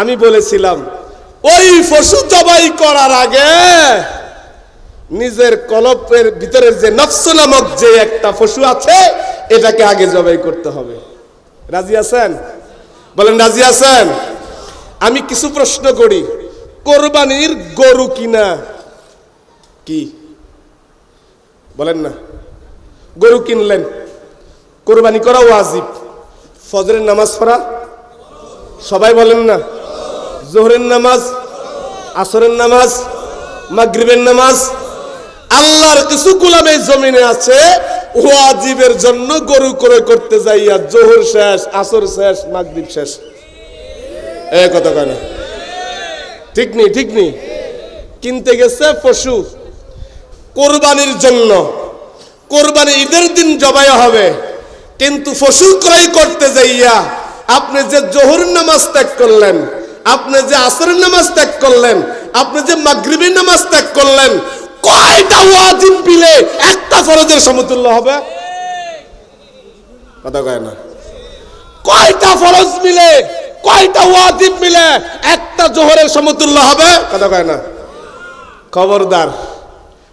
আমি বলেছিলাম, ওই পশু জবাই করার আগে নিজের কলপের ভিতরের যে নফস নামক যে একটা পশু আছে, এটাকে আগে জবাই করতে হবে। রাজি আছেন? বলেন, রাজি আছেন? আমি কিছু প্রশ্ন করি, কোরবানির গরু কিনা? কি? বলেন না। গরু কিনলেন, কোরবানি করা ওয়াজিব। ফজরের নামাজ পড়া? সবাই বলেন না। জোহরের নামাজ, আসরের নামাজ, মাগরিবের নামাজ, আল্লাহর কিছু গোলাম জমিনে আছে, ওয়াজিবের জন্য গরু করে করতে যাইয়া জোহর শেষ, আসর শেষ, মাগরিব শেষ। এ কথা কয় না। ঠিক নেই ঠিক নেই কিনতে গেছে পশু। কোরবানির জন্য। কোরবানি ঈদের দিন জবাই হবে। কিন্তু পশু ক্রয় করতে যাইয়া আপনি যে জোহর নামাজ ত্যাগ করলেন আপনি যে আসরের নামাজ ত্যাগ করলেন, আপনি যে মাগরিবের নামাজ ত্যাগ করলেন, কয়টা ওয়াজিব মিলে একটা ফরজের সমতুল্য হবে? কথা কয় না। কয়টা ফরজ মিলে, কয়টা ওয়াজিব মিলে একটা জোহরের সমতুল্য হবে? কথা কয় না। খবরদার,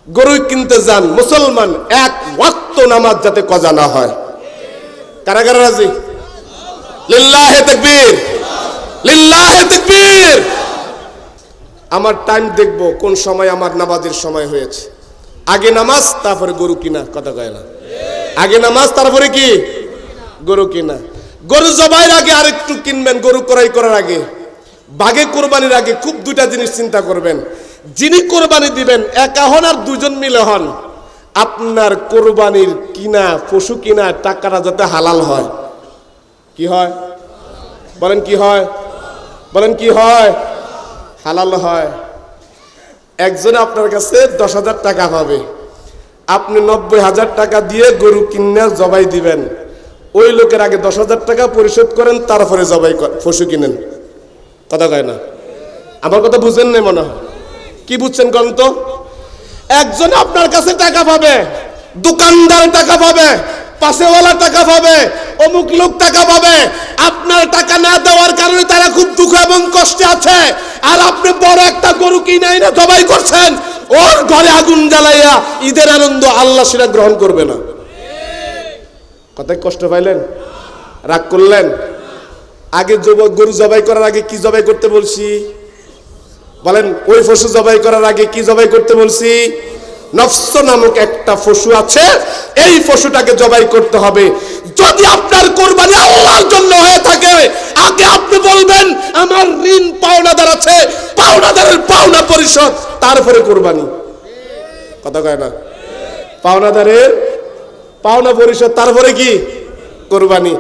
গরু কিনতে যান, মুসলমান এক ওয়াক্ত নামাজ যাতে কজা না হয়। কারা কারা রাজি? লিল্লাহে তাকবীর। লিল্লাহে আমার টাইম দেখব কোন সময় আমার নামাজের সময় হয়েছে। আগে নামাজ, তারপরে গরু কিনা, কথা কয় না। আগে নামাজ, তারপরে কি? গরু কিনা। গরু জবাইয়ের আগে আরেকটু কিনবেন, গরু ক্রয় করার আগে। বাঘে কোরবানির আগে খুব দুইটা জিনিস চিন্তা করবেন। যিনি কোরবানি দিবেন, একা হন আর দুজন মিলে হন, আপনার কোরবানির কিনা, পশু কিনা, টাকাটা যাতে হালাল হয়। কি হয়? বলেন কি হয়? বলেন কি হয়? হালাল হয়। একজনে আপনার কাছে দশ হাজার টাকা পাবে। আপনি নব্বই হাজার টাকা দিয়ে গরু কিনে জবাই দিবেন। ওই লোকের আগে দশ হাজার টাকা পরিশোধ করেন, তারপরে জবাই পশু কিনেন। কথা কয় না? আমার কথা বুঝেন নাই মনে হয়। কি বুঝছেন কন তো? একজন আপনার কাছে টাকা পাবে, দোকানদার টাকা পাবে, পাশেওয়ালা টাকা পাবে, অমুক লোক টাকা পাবে। আপনার টাকা না দেওয়ার কারণে তারা খুব এবং কষ্টে আছে। আর আপনি বড় একটা গরু কিনে না জবাই করছেন, ওর ঘরে আগুন জ্বালাইয়া ঈদের আনন্দ আল্লাহ সেটা গ্রহণ করবে না। কথায় কষ্ট পাইলেন? রাগ করলেন? আগে গরু জবাই করার আগে কি জবাই করতে বলছি? বলেন, ওই পশু জবাই করার আগে কি জবাই করতে বলছি? নফস নামক একটা পশু আছে, এই পশুটাকে জবাই করতে হবে। যদি আপনার কোরবানি আল্লাহর জন্য হয়ে থাকে, আগে আপনি বলবেন ঋণ পাওনাদার আছে, পাওনাদারের পাওনা পরিষদ তারপরে কোরবানি। কথা কয় না? পাওনাদারের পাওনা পরিষদ তারপরে কি? কোরবানি।